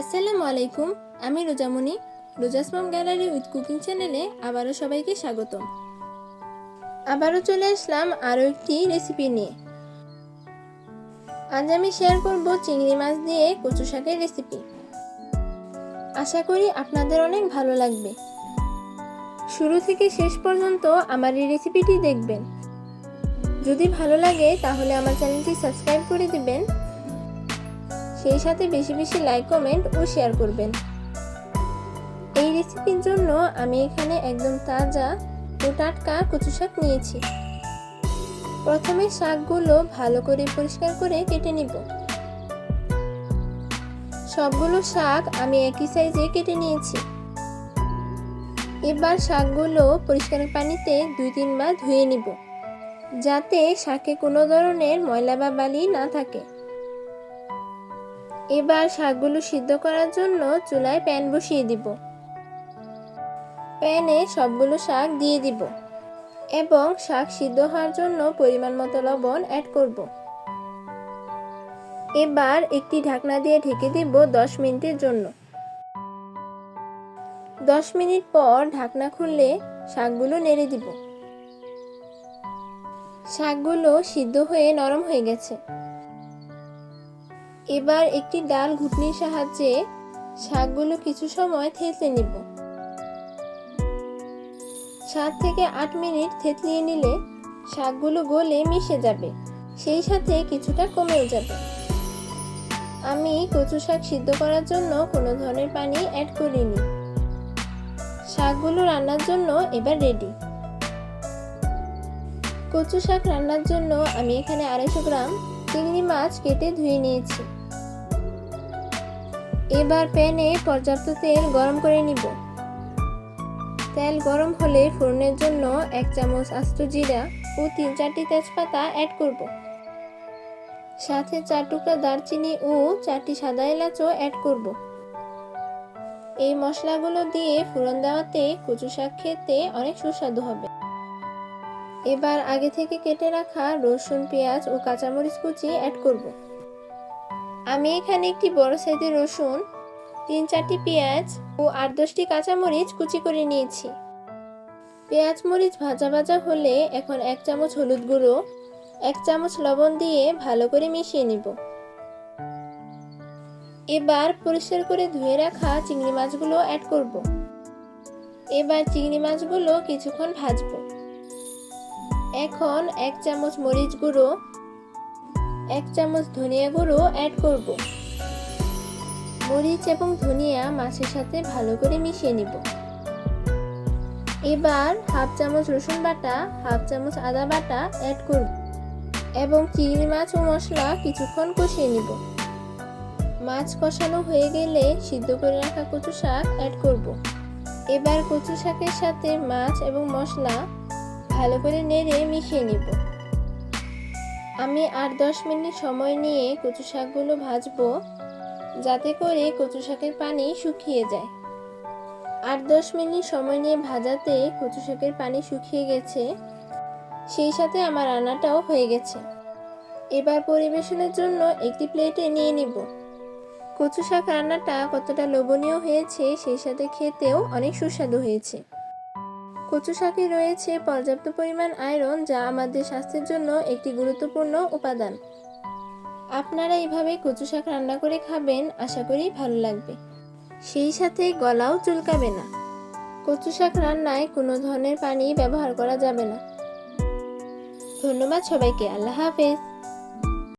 আসসালামু আলাইকুম, আমি রোজামণি রোজাসমাম গ্যালারি উইথ কুকিং চ্যানেলে আবারও সবাইকে স্বাগতম। আবারও চলে আসলাম আরও একটি রেসিপি নিয়ে। আজ আমি শেয়ার করব চিংড়ি মাছ দিয়ে কচু শাকের রেসিপি। আশা করি আপনাদের অনেক ভালো লাগবে। শুরু থেকে শেষ পর্যন্ত আমার এই রেসিপিটি দেখবেন। যদি ভালো লাগে তাহলে আমার চ্যানেলটি সাবস্ক্রাইব করে দিবেন। সেই সাথে বেশি বেশি লাইক কমেন্ট ও শেয়ার করবেন। এই রেসিপির জন্য আমি এখানে একদম তাজা ও টাটকা কচু শাক নিয়েছি। প্রথমে শাকগুলো ভালো করে পরিষ্কার করে কেটে নিব। সবগুলো শাক আমি একই সাইজে কেটে নিয়েছি। এবার শাকগুলো পরিষ্কার পানিতে দুই তিনবার ধুয়ে নিব। যাতে শাকে কোনো ধরনের ময়লা বা বালি না থাকে। এবার শাকগুলো সিদ্ধ করার জন্য চুলায় প্যান বসিয়ে দিব। প্যানে সবগুলো শাক দিয়ে দিব এবং শাক সিদ্ধ হওয়ার জন্য পরিমাণ মতো লবণ অ্যাড করব। এবার একটি ঢাকনা দিয়ে ঢেকে দিব দশ মিনিটের জন্য। দশ মিনিট পর ঢাকনা খুললে শাকগুলো নেড়ে দিব। শাকগুলো সিদ্ধ হয়ে নরম হয়ে গেছে। এবার একটি ডাল ঘুটনির সাহায্যে শাকগুলো কিছু সময় থেতলে নিব। সাত থেকে আট মিনিট থেতলিয়ে নিলে শাকগুলো গলে মিশে যাবে, সেই সাথে কিছুটা কমেও যাবে। আমি কচু শাক সিদ্ধ করার জন্য কোনো ধরনের পানি অ্যাড করিনি। শাকগুলো রান্নার জন্য এবার রেডি কচু শাক রান্নার জন্য আমি এখানে আড়াইশো গ্রাম চিংড়ি মাছ কেটে ধুয়ে নিয়েছি। এবার প্যানে পর্যাপ্ত তেল গরম করে নিব। তেল গরম হলে ফোড়নের জন্য এক চামচ আস্ত জিরা ও তিন চারটি তেজপাতা অ্যাড করব। সাথে চার টুকরা দারচিনি ও চারটি সাদা এলাচও অ্যাড করব। এই মশলাগুলো দিয়ে ফোড়ন দেওয়াতে কচু শাক খেতে অনেক সুস্বাদু হবে। এবার আগে থেকে কেটে রাখা রসুন, পেঁয়াজ ও কাঁচামরিচ কুচি অ্যাড করব। আমি এখানে একটি বড় সাইজের রসুন, তিন চারটি পেঁয়াজ ও আট দশটি কাঁচামরিচ কুচি করে নিয়েছি। পেঁয়াজ মরিচ ভাজা ভাজা হলে এখন এক চামচ হলুদ গুঁড়ো, এক চামচ লবণ দিয়ে ভালো করে মিশিয়ে নিব। এবার পরিষ্কার করে ধুয়ে রাখা চিংড়ি মাছগুলো অ্যাড করব। এবার চিংড়ি মাছগুলো কিছুক্ষণ ভাজবো। এখন এক চামচ মরিচ গুঁড়ো, এক চামচ ধনিয়া গুঁড়ো অ্যাড করব। মরিচ এবং ধনিয়া মাছের সাথে ভালো করে মিশিয়ে নিব। এবার হাফ চামচ রসুন বাটা, হাফ চামচ আদা বাটা অ্যাড করব এবং চিংড়ি মাছ ও মশলা কিছুক্ষণ কষিয়ে নিব। মাছ কষানো হয়ে গেলে সিদ্ধ করে রাখা কচু শাক অ্যাড করব। এবার কচু শাকের সাথে মাছ এবং মশলা ভালো করে নেড়ে মিশিয়ে নিব। আমি আট দশ মিনিট সময় নিয়ে কচু শাকগুলো ভাজবো, যাতে করে কচু শাকের পানি শুকিয়ে যায়। আট দশ মিনিট সময় নিয়ে ভাজাতে কচু শাকের পানি শুকিয়ে গেছে, সেই সাথে আমার রান্নাটাও হয়ে গেছে। এবার পরিবেশনের জন্য একটি প্লেটে নিয়ে নিব। কচু শাক রান্নাটা কতটা লোভনীয় হয়েছে, সেই সাথে খেতেও অনেক সুস্বাদু হয়েছে। কচু শাকে রয়েছে পর্যাপ্ত পরিমাণ আয়রন যা আমাদের স্বাস্থ্যের জন্য একটি গুরুত্বপূর্ণ উপাদান। আপনারা এইভাবে কচু শাক রান্না করে খাবেন, আশা করি ভালো লাগবে। সেই সাথে গলাও চুলকাবে না। কচু শাক রান্নায় কোনো ধরনের পানি ব্যবহার করা যাবে না। ধন্যবাদ সবাইকে, আল্লাহ হাফেজ।